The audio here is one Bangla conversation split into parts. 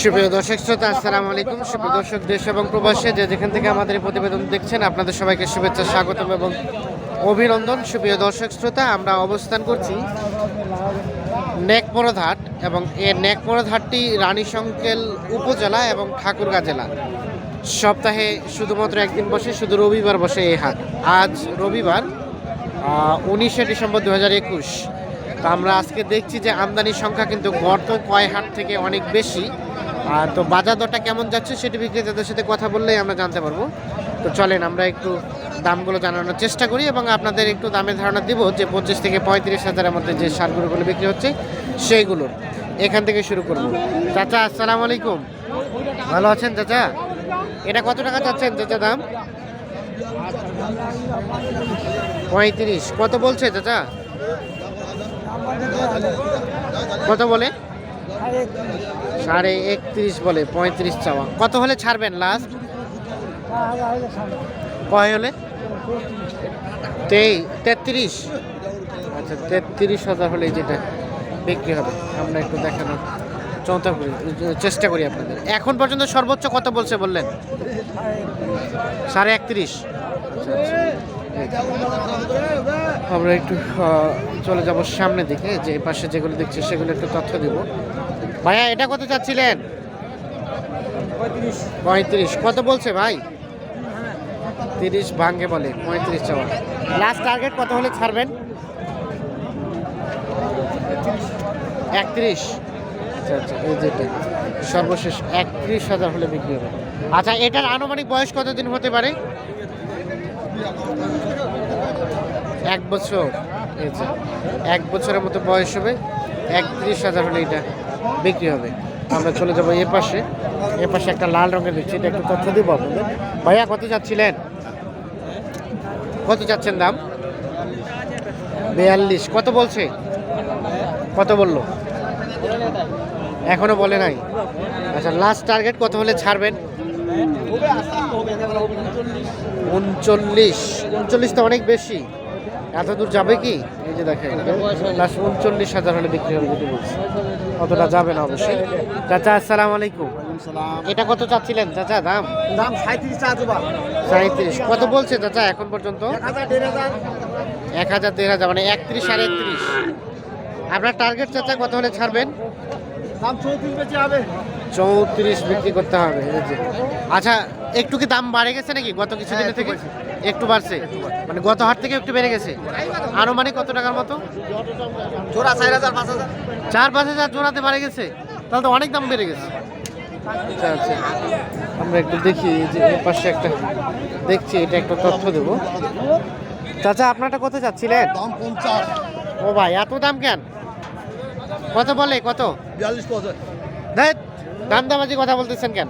সুপ্রিয় দর্শক শ্রোতা, আসসালামু আলাইকুম। সুপ্রিয় দর্শক, দেশ এবং প্রবাসে যে যেখান থেকে আমাদের এই প্রতিবেদন দেখছেন, আপনাদের সবাইকে শুভেচ্ছা, স্বাগতম এবং অভিনন্দন। সুপ্রিয় দর্শক শ্রোতা, আমরা অবস্থান করছি নেকমরদ হাট এবং নেকমরদ হাটটি রানী সংকেল উপজেলা এবং ঠাকুরগাঁ জেলা। সপ্তাহে শুধুমাত্র একদিন বসে, শুধু রবিবার বসে এই হাট। আজ রবিবার উনিশে ডিসেম্বর দু হাজার একুশ। তো আমরা আজকে দেখছি যে আমদানির সংখ্যা কিন্তু গর্ত কয় হাট থেকে অনেক বেশি। আর তো বাজার দরটা কেমন যাচ্ছে সেটি বিক্রেতাদের সাথে কথা বললেই আমরা জানতে পারব। তো চলেন, আমরা একটু দামগুলো জানানোর চেষ্টা করি এবং আপনাদের একটু দামের ধারণা দিব যে পঁচিশ থেকে পঁয়ত্রিশ হাজারের মধ্যে যে সারগুলোগুলো বিক্রি হচ্ছে সেইগুলোর এখান থেকে শুরু করব। চাচা, আসসালামু আলাইকুম। ভালো আছেন চাচা? এটা কত টাকা চাচ্ছেন চাচা দাম? পঁয়ত্রিশ। কত বলছে চাচা? কত বলে? সাড়ে একত্রিশ বলে পঁয়ত্রিশ চাওয়া। কত হলে ছাড়বেন লাস্ট কয় হলে? তেই তেত্রিশ। আচ্ছা তেত্রিশ হাজার হলে যেটা বিক্রি হবে। আমরা একটু দেখানোর চৌতা করি চেষ্টা করি আপনাদের। এখন পর্যন্ত সর্বোচ্চ কত বলছে বললেন? সাড়ে একত্রিশ। আচ্ছা, আচ্ছা। আমরা একটু চলে যাব সামনের দিকে, যে পাশে যেগুলো দেখছি সেগুলো একটু তথ্য দিব। ভাইয়া, এটা কত চাচ্ছিলেন? পঁয়ত্রিশ। কত বলছে ভাই? তিরিশ ভাঙ্গে বলে, পঁয়ত্রিশ চাওয়া। লাস্ট টার্গেট কত হলে ছাড়বেন? একত্রিশ। আচ্ছা আচ্ছা এই যেটা সর্বশেষ একত্রিশ হাজার হলে বিক্রি হবে। আচ্ছা এটার আনুমানিক বয়স কতদিন হতে পারে? এক বছর এক বছরের মতো বয়স হবে, একত্রিশ হাজার হলে এটা বিক্রি হবে। আমরা চলে যাব এ পাশে। এ পাশে একটা লাল রঙের দেখছি এটা একটু তথ্য দিব আপনাদের। ভাইয়া, কত যাচ্ছিলেন? কত যাচ্ছেন দাম? বিয়াল্লিশ। কত বলছে? কত বলল? এখনও বলে নাই। আচ্ছা লাস্ট টার্গেট কত হলে ছাড়বেন? উনচল্লিশ। উনচল্লিশ তো অনেক বেশি। এত দূর যাবে কি? এই যে দেখেন লাস্ট উনচল্লিশ হাজার হলে বিক্রি হবে যদি বলছি। অতটা যাবে না অবশ্যই। চাচা আসসালামু আলাইকুম। এটা কত চাচ্ছিলেন চাচা? দাম? দাম সাঁত্রিশ সাঁত্রিশ কত বলছে চাচা এখন পর্যন্ত? এক হাজার দেড় হাজার। মানে একত্রিশ সাড়ে একত্রিশ। আপনার টার্গেট চাচা কত হলে ছাড়বেন? দাম চৌত্রিশ বেশি হবে। চৌত্রিশ বিক্রি করতে হবে আচ্ছা একটু কি দাম বাড়ে গেছে নাকি গত কিছুদিনের থেকে? একটু বাড়ছে। মানে গত হাট থেকে একটু বেড়ে গেছে। আনুমানিক কত টাকার মতো? জোড়া চার হাজার পাঁচ হাজার। চার পাঁচ হাজার জোড়াতে বাড়ে গেছে। তাহলে তো অনেক দাম বেড়ে গেছে। আচ্ছা আচ্ছা। আমরা একটু দেখি যে এর পাশে একটা দেখছি এটা একটা তথ্য দেব। চাচা আপনারটা কত চাচ্ছিলেন? দাম পঞ্চাশ। ও ভাই এত দাম কেন? কত বলে কত? বিয়াল্লিশ পঁচাশ। দাম দামাজি কথা বলতেছেন কেন?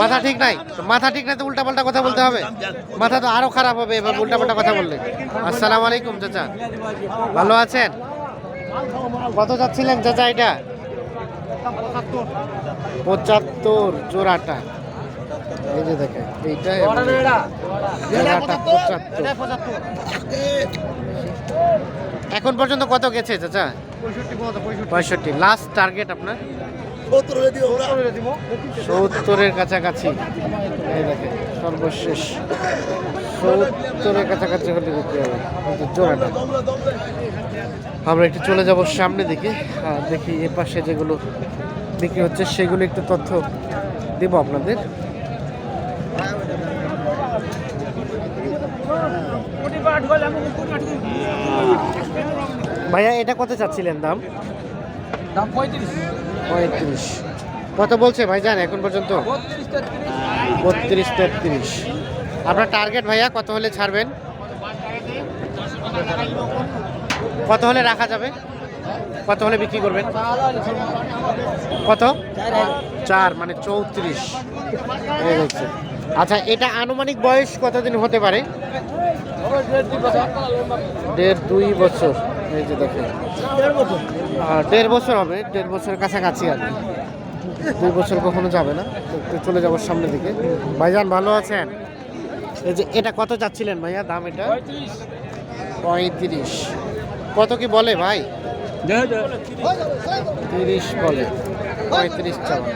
মাথা ঠিক নাই? মাথা ঠিক নাই তো উল্টা পাল্টা কথা বলতে হবে? মাথা তো আরও খারাপ হবে এবার উল্টা পাল্টা কথা বললে। আসসালামু আলাইকুম চাচা। ভালো আছেন? কত যাচ্ছিলেন চাচা এটা? পঁচাত্তর জোড়াটা। এই যে দেখেন এইটা জোড়াটা পঁচাত্তর। এখন পর্যন্ত কত গেছে চাচা? পঁয়ষট্টি লাস্ট টার্গেট আপনার? সত্তরের কাছাকাছি। সর্বশেষ। সত্তরের কাছাকাছি হলে বিক্রি হবে। জোড়াটা আমরা একটু চলে যাব সামনে দিকে। দেখি এ পাশে যেগুলো বিক্রি হচ্ছে, সেগুলো একটু তথ্য দেব আপনাদের। ভাইয়া, এটা কত চাচ্ছিলেন দাম? দাম পঁয়ত্রিশ। পঁয়ত্রিশ। কত বলছে ভাইজান এখন পর্যন্ত? বত্রিশ তেত্রিশ। আপনার টার্গেট ভাইয়া কত হলে ছাড়বেন? কত হলে রাখা যাবে? কত হলে বিক্রি করবেন? কত? চার মানে চৌত্রিশ। আচ্ছা এটা আনুমানিক বয়স কতদিন হতে পারে? দেড় দুই বছর। এই যে দেখেন। দেড় বছর হবে দেড় বছরের কাছাকাছি আর কি। দুই বছর কখনো যাবে না চলে যাব সামনের দিকে। ভাইজান ভালো আছেন? এই যে এটা কত চাচ্ছিলেন ভাইয়া দাম এটা? পঁয়ত্রিশ। কত কি বলে ভাই? তিরিশ বলে। পঁয়ত্রিশ চাওয়া।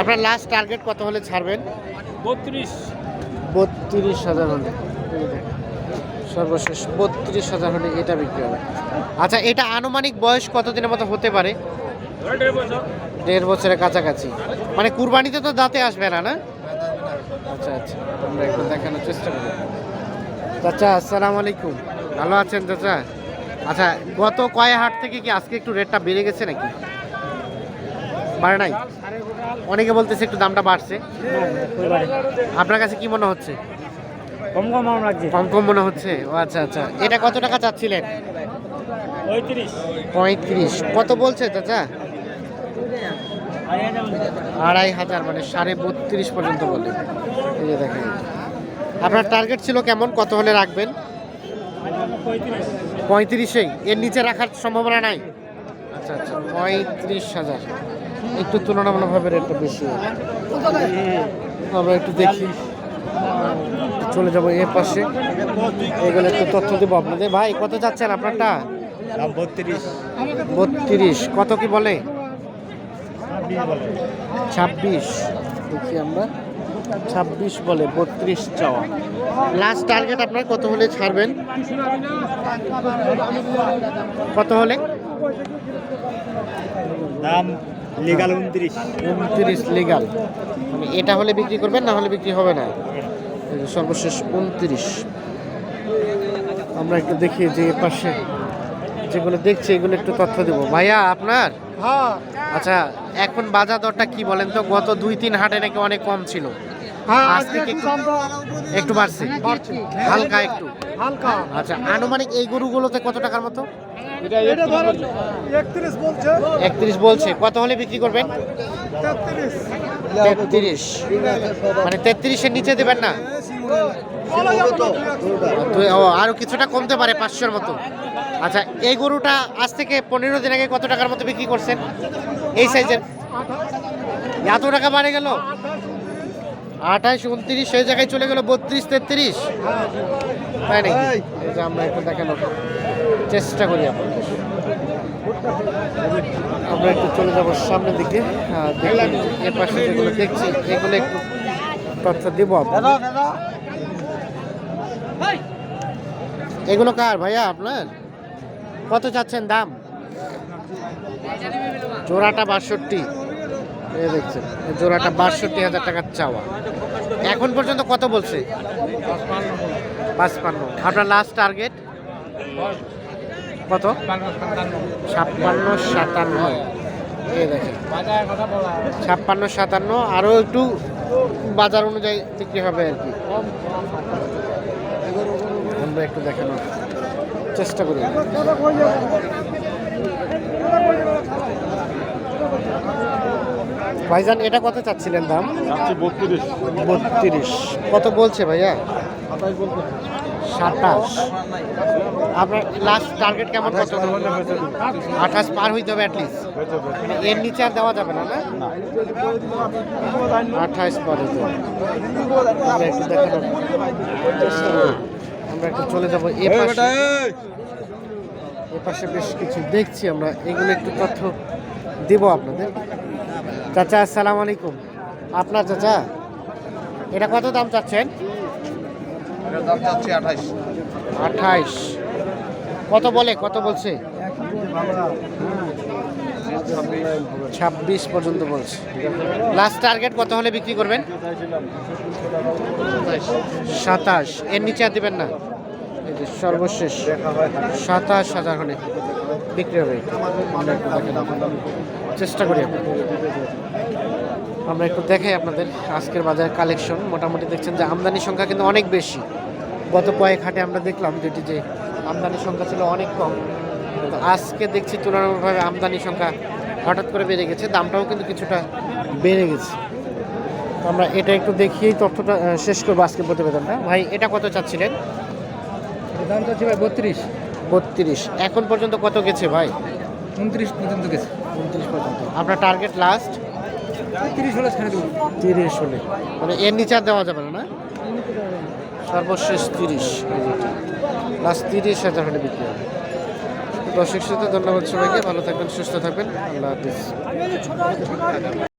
আপনার লাস্ট টার্গেট কত হলে ছাড়বেন? বত্রিশ। বত্রিশ হাজার হলে। সর্বশেষ বত্রিশ হাজার হলে এটা বিক্রি হবে। আচ্ছা এটা আনুমানিক বয়স কতদিনের মতো হতে পারে? দেড় বছরের কাছাকাছি। মানে কুরবানিতে তো দাঁতে আসবে না না? আচ্ছা আচ্ছা আমরা একটু দেখানোর চেষ্টা করি। চাচা, আসসালামু আলাইকুম। ভালো আছেন চাচা? আচ্ছা গত কয় হাট থেকে কি আজকে একটু রেটটা বেড়ে গেছে নাকি? বাড়ে নাই? অনেকে বলতেছে একটু দামটা বাড়ছে। আপনার কাছে কি মনে হচ্ছে? কম কম আমার লাগছে। কম কম মনে হচ্ছে? ও আচ্ছা আচ্ছা। এটা কত টাকা চাচ্ছিলেন? পঁয়ত্রিশ। পঁয়ত্রিশ। কত বলছে চাচা? আড়াই হাজার মানে সাড়ে বত্রিশ পর্যন্ত বলে। এই যে দেখেন। আপনার টার্গেট ছিল কেমন? কত হলে রাখবেন? পঁয়ত্রিশ পঁয়ত্রিশেই। এর নিচে রাখার সম্ভাবনা নাই? আচ্ছা আচ্ছা। পঁয়ত্রিশ হাজার। একটু তুলনামূলকভাবে রেটটা বেশি। আমরা একটু দেখি। চলে যাব এর পাশে। এগুলো একটু তথ্য দেবো আপনাদের। ভাই কত যাচ্ছেন আপনারটা? বত্রিশ। বত্রিশ। কত কি বলে? ছাব্বিশ দেখি আমরা। ছাব্বিশ বলে বত্রিশ চাওয়া। লাস্ট টার্গেট আপনার কত হলে ছাড়বেন? কত হলে? দাম লিগাল উনত্রিশ। উনত্রিশ লিগাল মানে এটা হলে বিক্রি করবেন না হলে বিক্রি হবে না? সর্বশেষ উনত্রিশ। আমরা একটু দেখি যে পাশে যেগুলো দেখছি এগুলো একটু তথ্য দেবো। ভাইয়া আপনার? হ্যাঁ। আচ্ছা এখন বাজার দরটা কি বলেন তো? গত দুই তিন হাটে নাকি অনেক কম ছিল। হ্যাঁ আজ থেকে একটু একটু বাড়ছে? হালকা একটু। হালকা। আচ্ছা আনুমানিক এই গরুগুলোতে কত টাকার মতো? একত্রিশ বলছে। কত হলে বিক্রি করবেন? তেত্রিশ। মানে তেত্রিশের নিচে দেবেন না? দুই- ও আরও কিছুটা কমতে পারে পাঁচশোর মতো। আচ্ছা এই গরুটা আজ থেকে পনেরো দিন আগে কত টাকার মতো বিক্রি করছেন? এই সাইজের। এত টাকা বাড়ে গেল? আঠাশ উনত্রিশ সেই জায়গায় চলে গেল বত্রিশ তেত্রিশ। তাই নাকি? এই। যে আমরা একটু দেখানোর চেষ্টা করি আপনাদের। আমরা একটু চলে যাব সামনের দিকে। আহ, দেখি এর পাশে যেগুলো দেখছি এগুলো একটু তথ্য দেবো আপনাদের। এগুলো কার ভাইয়া আপনার? কত চাচ্ছেন দাম? জোড়াটা বাষট্টি। দেখছেন জোড়াটা বাষট্টি হাজার টাকার চাওয়া। এখন পর্যন্ত কত বলছে? পাঁচপান্ন। আপনার লাস্ট টার্গেট কত? ছাপ্পান্ন, সাতান্ন। ছাপ্পান্ন, সাতান্ন। আরও একটু বাজার অনুযায়ী বিক্রি হবে আর কি। আমরা একটু দেখানোর চেষ্টা করি। ভাইজান এটা কত চাচ্ছিলেন দাম? বত্রিশ। বত্রিশ। কত বলছে ভাইয়া? সাতাশ। আপনার লাস্ট টার্গেট কেমন? কত আঠাশ পার হইতে হবে অ্যাটলিস্ট এর নিচে আর দেওয়া যাবে না না? আঠাশ পর হইতে হবে। আমরা একটু চলে যাব এ পাশে। এ পাশে বেশ কিছু দেখছি আমরা এগুলো একটু তথ্য দেব আপনাদের। চাচা আসসালামু আলাইকুম। আপনার চাচা এটা কত দাম চাচ্ছেন? দাম চাচ্ছি আঠাইশ। আঠাইশ। কত বলে কত বলছে? ছাব্বিশ পর্যন্ত বলছে। লাস্ট টার্গেট কত হলে বিক্রি করবেন? সাতাশ। এর নিচে আর দিবেন না। সর্বশেষ সাতাশ হাজার হলে বিক্রি হবে। চেষ্টা করি আমরা একটু দেখাই আপনাদের আজকের বাজার কালেকশন মোটামুটি দেখছেন যে আমদানি সংখ্যা কিন্তু অনেক বেশি। গত কয়েক হাটে আমরা দেখলাম যেটি যে আমদানি সংখ্যা ছিল অনেক কম। কিন্তু আজকে দেখছি তুলনামূলকভাবে আমদানি সংখ্যা হঠাৎ করে বেড়ে গেছে, দামটাও কিন্তু কিছুটা বেড়ে গেছে। আমরা এটা একটু দেখিয়েই তথ্যটা শেষ করব আজকে প্রতিবেদনটা। ভাই, এটা কত চাচ্ছিলেন? দাম চাচ্ছি ভাই বত্রিশ। বত্রিশ। এখন পর্যন্ত কত গেছে ভাই? উনত্রিশ পর্যন্ত গেছে। উনত্রিশ পর্যন্ত। আপনার টার্গেট লাস্ট তিরিশ হলে ছেড়ে দেবো। তিরিশ হলে। মানে এর নিচে আর দেওয়া যাবে না না? সর্বশেষ তিরিশ। লাস্ট তিরিশ হাজার হলে বিক্রি হবে। দর্শক শ্রোতা ধন্যবাদ সবাইকে। ভালো থাকবেন সুস্থ থাকবেন। আল্লাহ হাফিজ।